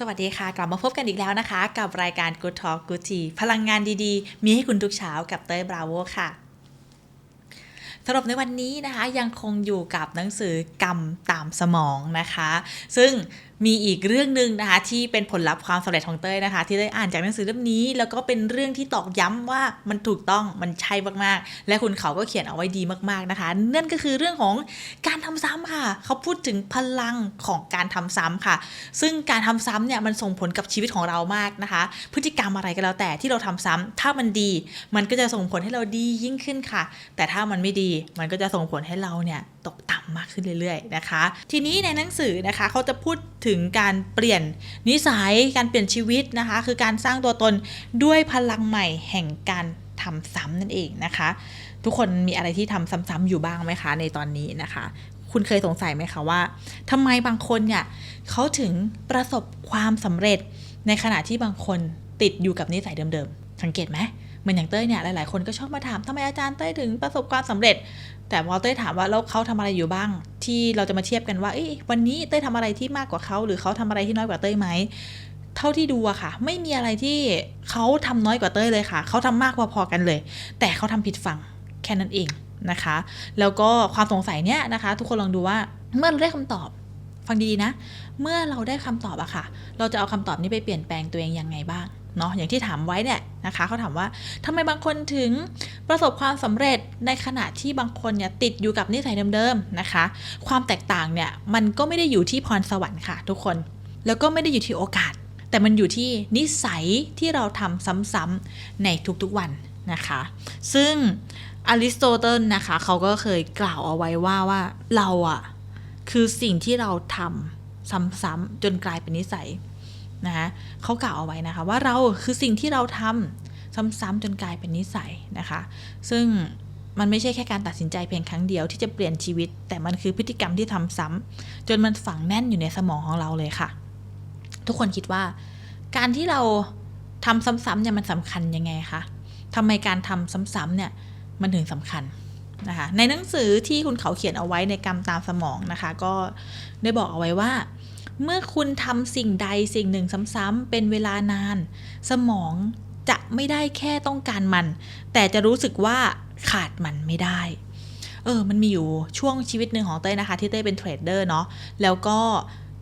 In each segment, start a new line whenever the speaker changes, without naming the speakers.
สวัสดีค่ะ กลับมาพบกันอีกแล้วนะคะ กับรายการ Good Talk Good Tea พลังงานดีๆ มีให้คุณทุกเช้ากับเต้ยบราโวค่ะสำหรับในวันนี้นะคะยังคงอยู่กับหนังสือกรรมตามสมองนะคะ ซึ่ง มีอีกเรื่องหนึ่งนะคะ ที่เป็นผลลัพธ์ความสำเร็จของเต้ยนะคะ ที่ได้อ่านจากหนังสือเล่มนี้ แล้วก็เป็นเรื่องที่ตอกย้ำว่ามันถูกต้องมันใช่มากๆ และคุณเขาก็เขียนเอาไว้ดีมากๆนะคะ นั่นก็คือเรื่องของการทำซ้ำค่ะ เขาพูดถึงพลังของการทำซ้ำค่ะ ซึ่งการทำซ้ำเนี่ยมันส่งผลกับชีวิตของเรามากนะคะ พฤติกรรมอะไรก็แล้วแต่ที่เราทำซ้ำถ้ามันดี มันก็จะส่งผลให้เราดียิ่งขึ้นค่ะ แต่ถ้ามันไม่ดีมันก็จะส่งผลให้เราเนี่ยตกต่ำมากขึ้นเรื่อย ๆ นะคะ ทีนี้ในหนังสือนะคะเขาจะพูดถึงการเปลี่ยนนิสัยการเปลี่ยนชีวิตนะคะ คือการสร้างตัวตนด้วยพลังใหม่แห่งการทำซ้ำนั่นเองนะคะ ทุกคนมีอะไรที่ทำซ้ำๆอยู่บ้างไหมคะ ในตอนนี้นะคะ คุณเคยสงสัยไหมคะว่าทำไมบางคนเนี่ยเขาถึงประสบความสำเร็จในขณะที่บางคนติดอยู่กับนิสัยเดิมๆสังเกตไหมเหมือนอย่างเต้ยเนี่ยหลายๆคนก็ชอบมาถามทำไมอาจารย์เต้ยถึงประสบความสำเร็จ แต่พอเต้ยถามว่าแล้วเขาทำอะไรอยู่บ้าง ที่เราจะมาเทียบกันว่าเอ้วันนี้เต้ยทำอะไรที่มากกว่าเขาหรือเขาทำอะไรที่น้อยกว่าเต้ยไหมเท่าที่ดูอะค่ะ ไม่มีอะไรที่เขาทำน้อยกว่าเต้ยเลยค่ะ เขาทำมากพอๆกันเลย แต่เขาทำผิดฝั่งแค่นั้นเองนะคะ แล้วก็ความสงสัยเนี้ยนะคะ ทุกคนลองดูว่าเมื่อเราได้คำตอบฟังดีๆนะ เมื่อเราได้คำตอบอะค่ะ เราจะเอาคำตอบนี้ไปเปลี่ยนแปลงตัวเองยังไงบ้าง เนาะอย่างที่ถามไว้เนี่ยนะคะเขาถามว่าทำไมบางคนถึงประสบความสำเร็จในขณะที่บางคนเนี่ยติดอยู่กับนิสัยเดิมๆนะคะ ความแตกต่างเนี่ยมันก็ไม่ได้อยู่ที่พรสวรรค์ค่ะ ทุกคนแล้วก็ไม่ได้อยู่ที่โอกาส แต่มันอยู่ที่นิสัยที่เราทำซ้ำๆในทุกๆวันนะคะ ซึ่งอริสโตเติลนะคะเขาก็เคยกล่าวเอาไว้ว่าว่าเราอะคือสิ่งที่เราทำซ้ำๆจนกลายเป็นนิสัย นะคะเขากล่าวเอาไว้นะคะ ว่าเราคือสิ่งที่เราทำซ้ำๆจนกลายเป็นนิสัยนะคะ ซึ่งมันไม่ใช่แค่การตัดสินใจเพียงครั้งเดียวที่จะเปลี่ยนชีวิต แต่มันคือพฤติกรรมที่ทำซ้ำจนมันฝังแน่นอยู่ในสมองของเราเลยค่ะ ทุกคนคิดว่า การที่เราทำซ้ำๆเนี่ยมันสำคัญยังไงคะทำไมการทำซ้ำๆเนี่ยมันถึงสำคัญนะคะในหนังสือที่คุณเขาเขียนเอาไว้ในกรรมตามสมองนะคะ ก็ได้บอกเอาไว้ว่า เมื่อคุณทำสิ่งใดสิ่งหนึ่งซ้ำๆเป็นเวลานาน สมองจะไม่ได้แค่ต้องการมัน แต่จะรู้สึกว่าขาดมันไม่ได้ เออ มันมีอยู่ช่วงชีวิตหนึ่งของเต้นะคะ ที่เต้เป็นเทรดเดอร์เนาะแล้วก็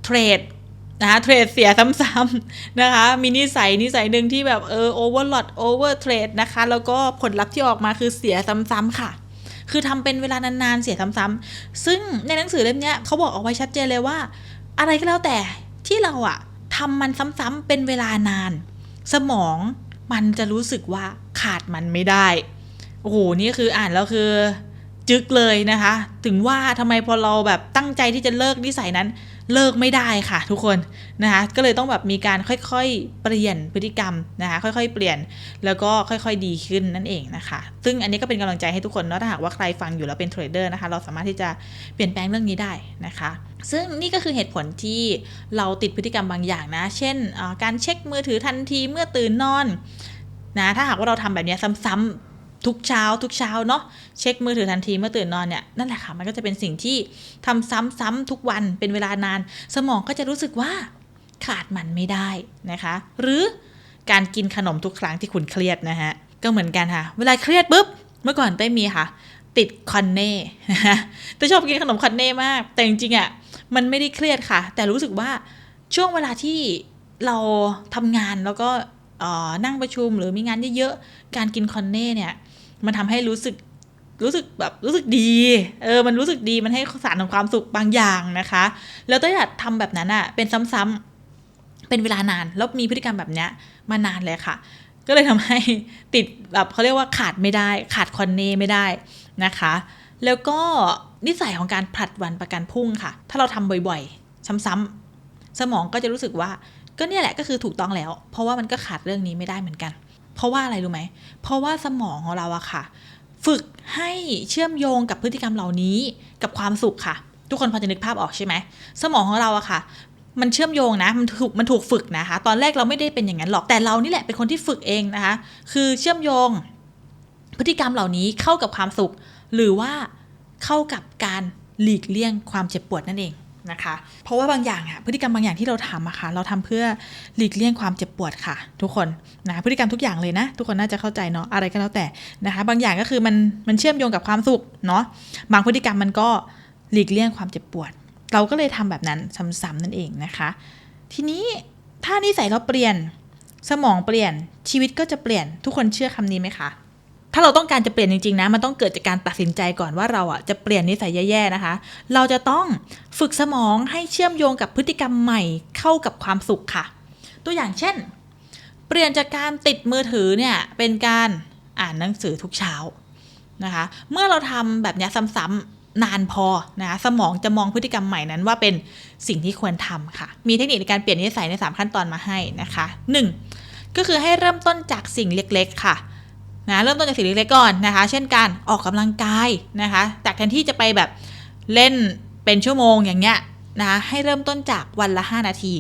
เทรดนะคะเทรดเสียซ้ำๆนะคะมีนิสัยนิสัยหนึ่งที่แบบเออโอเวอร์ลอตโอเวอร์เทรดนะคะ แล้วก็ผลลัพธ์ที่ออกมาคือเสียซ้ำๆค่ะ คือทำเป็นเวลานานๆเสียซ้ำๆซึ่งในหนังสือเล่มนี้เขาบอกเอาไว้ชัดเจนเลยว่า อะไรก็แล้วแต่ที่เราอะทำมันซ้ำๆเป็นเวลานาน สมองมันจะรู้สึกว่าขาดมันไม่ได้ โอ้โห นี่คืออ่านแล้วคือ จึกเลยนะคะ ถึงว่าทำไมพอเราแบบตั้งใจที่จะเลิกนิสัยนั้น เลิกไม่ได้ค่ะทุกคนนะคะก็เลยต้องแบบมีการค่อยๆ เปลี่ยนพฤติกรรมนะคะค่อยๆ เปลี่ยนแล้วก็ค่อยๆดีขึ้นนั่นเองนะคะ ซึ่งอันนี้ก็เป็นกำลังใจให้ทุกคนเนาะถ้าหากว่าใครฟังอยู่แล้วเป็นเทรดเดอร์นะคะเราสามารถที่จะเปลี่ยนแปลงเรื่องนี้ได้นะคะซึ่งนี่ก็คือเหตุผลที่เราติดพฤติกรรมบางอย่างนะ เช่น การเช็คมือถือทันทีเมื่อตื่นนอนนะถ้าหากว่าเราทำแบบนี้ซ้ำๆ ทุกเช้าทุกเช้าเนาะเช็คมือถือทันทีเมื่อตื่นนอนเนี่ยนั่นแหละค่ะมันก็จะเป็นสิ่งที่ทำซ้ำๆทุกวันเป็นเวลานาน สมองก็จะรู้สึกว่าขาดมันไม่ได้นะคะ หรือการกินขนมทุกครั้งที่คุณเครียดนะฮะก็เหมือนกันค่ะ เวลาเครียดปุ๊บเมื่อก่อนเต้มีค่ะ ติดคอนเน่นะคะแต่ชอบกินขนมคอนเน่มาก แต่จริงๆอะมันไม่ได้เครียดค่ะ แต่รู้สึกว่าช่วงเวลาที่เราทำงานแล้วก็นั่งประชุมหรือมีงานเยอะๆ การกินคอนเน่เนี่ย มันทำให้รู้สึกรู้สึกแบบรู้สึกดี เออ มันรู้สึกดี มันให้สารของความสุขบางอย่างนะคะ แล้วต้อยากทำแบบนั้นอะ่ะเป็นซ้ำๆเป็นเวลานาน แล้วมีพฤติกรรมแบบเนี้ยมานานเลยค่ะ ก็เลยทำให้ติดแบบเขาเรียกว่าขาดไม่ได้ ขาดคอนเน่ไม่ได้นะคะ แล้วก็นิสัยของการผลัดวันประกันพรุ่งค่ะ ถ้าเราทำบ่อยๆ ซ้ำๆสมองก็จะรู้สึกว่า ก็เนี่ยแหละก็คือถูกต้องแล้ว เพราะว่ามันก็ขาดเรื่องนี้ไม่ได้เหมือนกัน เพราะว่าอะไรรู้ไหม เพราะว่าสมองของเราอะค่ะ ฝึกให้เชื่อมโยงกับพฤติกรรมเหล่านี้กับความสุขค่ะ ทุกคนพอจะนึกภาพออกใช่ไหม สมองของเราอะค่ะ มันเชื่อมโยงนะ มันถูกมันถูกฝึกนะคะ ตอนแรกเราไม่ได้เป็นอย่างนั้นหรอก แต่เรานี่แหละเป็นคนที่ฝึกเองนะคะ คือเชื่อมโยงพฤติกรรมเหล่านี้เข้ากับความสุข หรือว่าเข้ากับการหลีกเลี่ยงความเจ็บปวดนั่นเอง นะคะ เพราะว่าบางอย่างอะพฤติกรรมบางอย่างที่เราทำอะค่ะเราทำเพื่อหลีกเลี่ยงความเจ็บปวดค่ะ ทุกคนนะพฤติกรรมทุกอย่างเลยนะ ทุกคนน่าจะเข้าใจเนาะอะไรก็แล้วแต่นะคะ บางอย่างก็คือมันมันเชื่อมโยงกับความสุขเนาะบางพฤติกรรมมันก็หลีกเลี่ยงความเจ็บปวด เราก็เลยทำแบบนั้นซ้ำๆนั่นเองนะคะ ทีนี้ถ้านิสัยเราเปลี่ยนสมองเปลี่ยนชีวิตก็จะเปลี่ยนทุกคนเชื่อคำนี้ไหมคะ ถ้าเราต้องการจะเปลี่ยนจริงๆนะ มันต้องเกิดจากการตัดสินใจก่อนว่าเราอะจะเปลี่ยนนิสัยแย่ๆนะคะ เราจะต้องฝึกสมองให้เชื่อมโยงกับพฤติกรรมใหม่เข้ากับความสุขค่ะ ตัวอย่างเช่น เปลี่ยนจากการติดมือถือเนี่ยเป็นการอ่านหนังสือทุกเช้านะคะ เมื่อเราทำแบบนี้ซ้ำๆนานพอนะคะสมองจะมองพฤติกรรมใหม่นั้นว่าเป็นสิ่งที่ควรทำค่ะ มีเทคนิคในการเปลี่ยนนิสัยใน 3 ขั้นตอนมาให้นะคะ 1. ก็คือให้เริ่มต้นจากสิ่งเล็กๆค่ะ นะเริ่มต้นจากสิ่งเล็กๆก่อนนะคะ เช่นการออกกำลังกายนะคะ จากแทนที่จะไปแบบเล่นเป็นชั่วโมงอย่างเงี้ยนะคะให้เริ่มต้นจากวันละ 5 นาที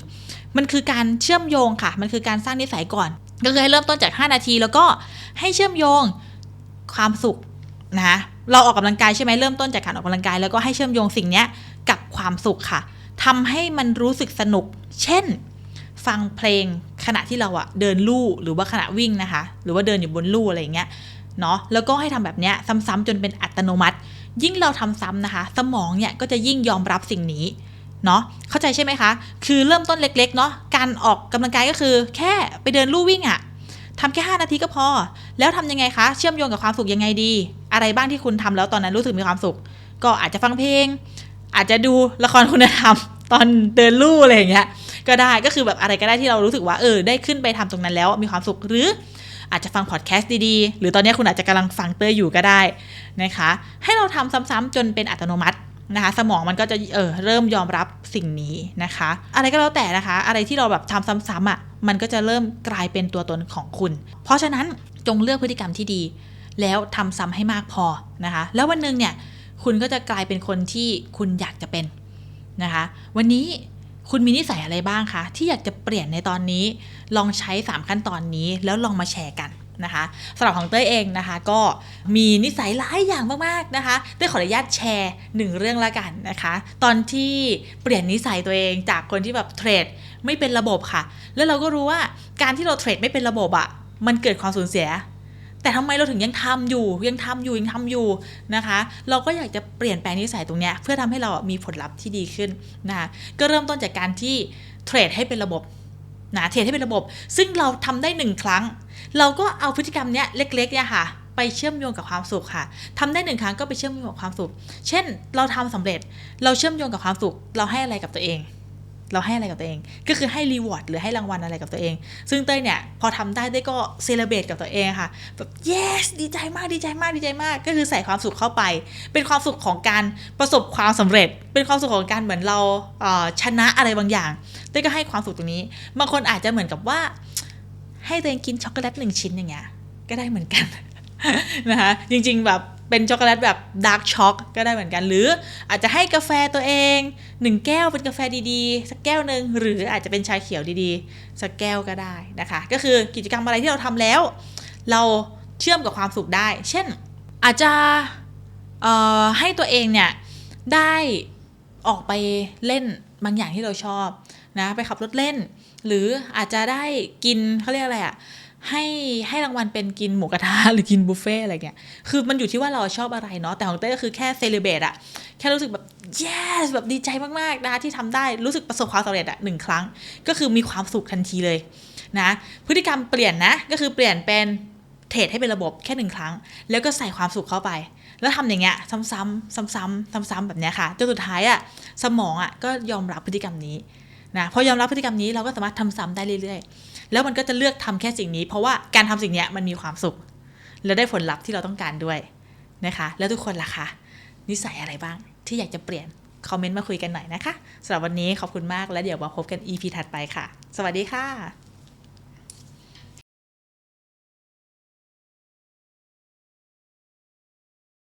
มันคือการเชื่อมโยงค่ะ มันคือการสร้างนิสัยก่อน ก็คือให้เริ่มต้นจาก 5 นาที แล้วก็ให้เชื่อมโยงความสุขนะเราออกกำลังกายใช่ไหมเริ่มต้นจากการออกกำลังกาย แล้วก็ให้เชื่อมโยงสิ่งนี้กับความสุขค่ะทำให้มันรู้สึกสนุก เช่น ฟังเพลงขณะที่เราอะเดินลู่หรือว่าขณะวิ่งนะคะ หรือว่าเดินอยู่บนลู่อะไรอย่างเงี้ยเนาะแล้วก็ให้ทำแบบเนี้ยซ้ำๆจนเป็นอัตโนมัติ ยิ่งเราทำซ้ำนะคะ สมองเนี่ยก็จะยิ่งยอมรับสิ่งนี้เนาะเข้าใจใช่ไหมคะ คือเริ่มต้นเล็ก ๆ เนาะการออกกำลังกายก็คือ แค่ไปเดินลู่วิ่งอะทำแค่ 5 นาทีก็พอ แล้วทำยังไงคะ เชื่อมโยงกับความสุขยังไงดี อะไรบ้างที่คุณทำแล้วตอนนั้นรู้สึกมีความสุข ก็อาจจะฟังเพลง อาจจะดูละครคุณธรรมตอนเดินลู่อะไรอย่างเงี้ย ก็ได้ก็คือแบบอะไรก็ได้ที่เรารู้สึกว่าเออได้ขึ้นไปทำตรงนั้นแล้วมีความสุขหรืออาจจะฟังพอดแคสต์ดีๆ หรือตอนนี้คุณอาจจะกำลังฟังเตอร์อยู่ก็ได้นะคะ ให้เราทำซ้ำๆจนเป็นอัตโนมัตินะคะ สมองมันก็จะเออเริ่มยอมรับสิ่งนี้นะคะ อะไรก็แล้วแต่นะคะ อะไรที่เราแบบทำซ้ำๆอะมันก็จะเริ่มกลายเป็นตัวตนของคุณ เพราะฉะนั้นจงเลือกพฤติกรรมที่ดี แล้วทำซ้ำให้มากพอนะคะ แล้ววันหนึ่งเนี่ยคุณก็จะกลายเป็นคนที่คุณอยากจะเป็นนะคะ วันนี้ คุณมีนิสัยอะไรบ้างคะที่อยากจะเปลี่ยนในตอนนี้ ลองใช้ 3 ขั้นตอนนี้แล้วลองมาแชร์กันนะคะสำหรับของเต้ยเองนะคะ ก็มีนิสัยหลายอย่างมากๆนะคะเต้ยขออนุญาตแชร์หนึ่งเรื่องละกันนะคะ ตอนที่เปลี่ยนนิสัยตัวเองจากคนที่แบบเทรดไม่เป็นระบบค่ะ แล้วเราก็รู้ว่าการที่เราเทรดไม่เป็นระบบอะ่ะมันเกิดความสูญเสีย แต่ทำไมเราถึงยังทำอยู่ ยังทำอยู่ยังทำอยู่นะคะ เราก็อยากจะเปลี่ยนแปลงนิสัยตรงเนี้ยเพื่อทำให้เรามีผลลัพธ์ที่ดีขึ้นนะคะก็เริ่มต้นจากการที่เทรดให้เป็นระบบนะเทรดให้เป็นระบบ ซึ่งเราทำได้หนึ่งครั้ง เราก็เอาพฤติกรรมเนี้ยเล็กๆเนี่ยค่ะไปเชื่อมโยงกับความสุขค่ะทำได้หนึ่งครั้งก็ไปเชื่อมโยงกับความสุข เช่น เราทำสำเร็จ เราเชื่อมโยงกับความสุข เราให้อะไรกับตัวเอง เราให้อะไรกับตัวเอง ก็คือให้รีวอร์ดหรือให้รางวัลอะไรกับตัวเอง ซึ่งเต้ยเนี่ยพอทำได้เต้ยก็เซเลบรตกับตัวเองค่ะแบบ yes ดีใจมากดีใจมากดีใจมาก ก็คือใส่ความสุขเข้าไป เป็นความสุขของการประสบความสำเร็จ เป็นความสุขของการเหมือนเราเชนะอะไรบางอย่างเต้ยก็ให้ความสุขตรงนี้บางคนอาจจะเหมือนกับว่า ให้ตัวเองกินช็อกโกแลตหนึ่งชิ้นอย่างเงี้ยก็ได้เหมือนกันนะคะจริงๆแบบ เป็นช็อกโกแลตแบบดาร์กช็อกก็ได้เหมือนกัน หรืออาจจะให้กาแฟตัวเองหนึ่งแก้วเป็นกาแฟดีๆ สักแก้วหนึ่งหรืออาจจะเป็นชาเขียวดีๆ สักแก้วก็ได้นะคะ ก็คือกิจกรรมอะไรที่เราทำแล้ว เราเชื่อมกับความสุขได้ เช่นอาจจะให้ตัวเองเนี่ยได้ออกไปเล่นบางอย่างที่เราชอบนะไปขับรถเล่น หรืออาจจะได้กินเขาเรียกอะไรอะ ให้ให้รางวัลเป็นกินหมูกระทะหรือกินบุฟเฟ่อะไรเงี้ย คือมันอยู่ที่ว่าเราชอบอะไรเนาะ แต่ของเต้ก็คือแค่เซเลบรตอะแค่รู้สึกแบบ yes แบบดีใจมากๆนะคะที่ทำได้ รู้สึกประสบความสำเร็จอะหนึ่งครั้ง ก็คือมีความสุขทันทีเลยนะ พฤติกรรมเปลี่ยนนะ ก็คือเปลี่ยนเป็นเทรดให้เป็นระบบแค่หนึ่งครั้ง แล้วก็ใส่ความสุขเข้าไป แล้วทำอย่างเงี้ยซ้ำๆซ้ำๆซ้ำๆแบบเนี้ยค่ะ จนสุดท้ายอะสมองอะก็ยอมรับพฤติกรรมนี้นะ พอยอมรับพฤติกรรมนี้เราก็สามารถทำซ้ำได้เรื่อยๆ แล้วมันก็จะเลือกทำแค่สิ่งนี้ เพราะว่าการทำสิ่งนี้มันมีความสุข และได้ผลลัพธ์ที่เราต้องการด้วยนะคะ แล้วทุกคนล่ะคะนิสัยอะไรบ้างที่อยากจะเปลี่ยนคอมเมนต์มาคุยกันหน่อยนะคะสำหรับวันนี้ขอบคุณมากและเดี๋ยวมาพบกัน EP ถัดไปค่ะ สวัสดีค่ะ